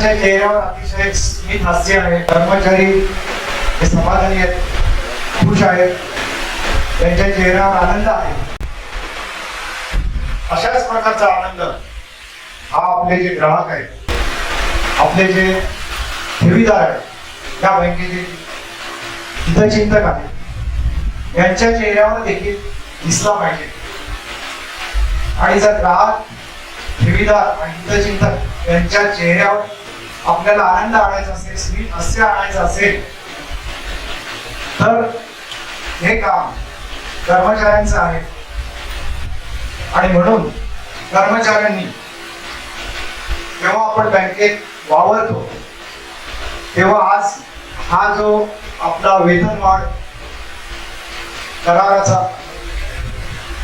चेहऱ्यावर अतिशय स्मित हास्य आहे. कर्मचारी हे समाधानी आहेत खुश आहेत. त्यांच्या चेहऱ्यावर आनंद आहे. अशाच प्रकारचा आनंद हा आपले जे ग्राहक आहेत आपले जे ठेवीदार आहेत त्या बँकेचे हितचिंतक आहेत यांच्या चेहऱ्यावर देखील दिसला पाहिजे. आणि जर ग्राहक ठेवीदार आणि हितचिंतक यांच्या चेहऱ्यावर आपल्याला आनंद आणायचा असेल स्मित हास्य आणायचं असेल तर हे काम कर्मचाऱ्यांचं आहे. आणि म्हणून कर्मचाऱ्यांनी जेव्हा आपण बँकेत वावरतो तेव्हा आज हा जो आपला वेतनवाढ कराराचा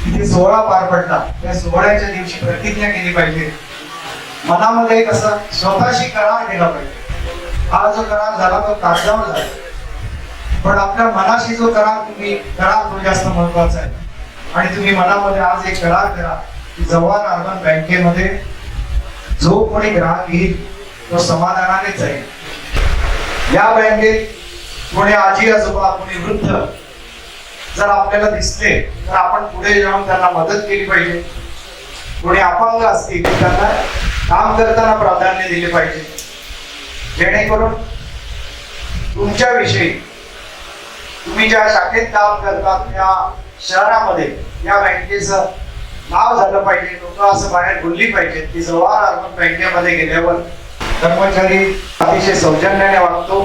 तिथे सोहळा पार पडला. त्या सोहळ्याच्या दिवशी प्रतिज्ञा केली पाहिजे. मनामध्ये कसं स्वतःशी करार केला पाहिजे. हा जो करार झाला तो कागदावर झाला. पण आपल्या मनाशी जो करार तुम्ही करार तो जास्त महत्त्वाचा आहे. आणि तुम्ही मनामध्ये आज एक करार करा की जवाहर अर्बन बँकेमध्ये जो कोणी ग्राहक येईल तो समाधानाने जाईल. या बँकेत कोणी आजी आजोबा कोणी वृद्ध जर आपल्याला दिसले तर आपण पुढे जाऊन त्यांना मदत केली पाहिजे. कोणी अपंग असतील त्यांना काम करताना प्राधान्य दिले पाहिजे. जेणेकरून तुमच्याविषयी तुम्ही ज्या शाखेत काम करतात त्या शहरामध्ये या बँकेचं नाव झालं पाहिजे लोक असं बाहेर बोलली पाहिजे की जवाहर अर्बन बँकेमध्ये गेल्यावर कर्मचारी अतिशय सौजन्याने वागतो.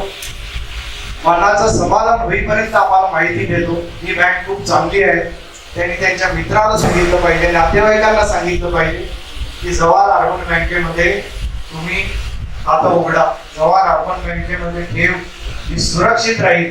मनाचं समाधान होईपर्यंत आम्हाला माहिती देतो. ही बँक खूप चांगली आहे. त्यांनी त्यांच्या मित्राला सांगितलं पाहिजे नातेवाईकांना सांगितलं पाहिजे. की जवाहर अर्बन बँकेमध्ये तुम्ही खातं उघडा. जवाहर अर्बन बँकेमध्ये ठेव ही सुरक्षित राहील.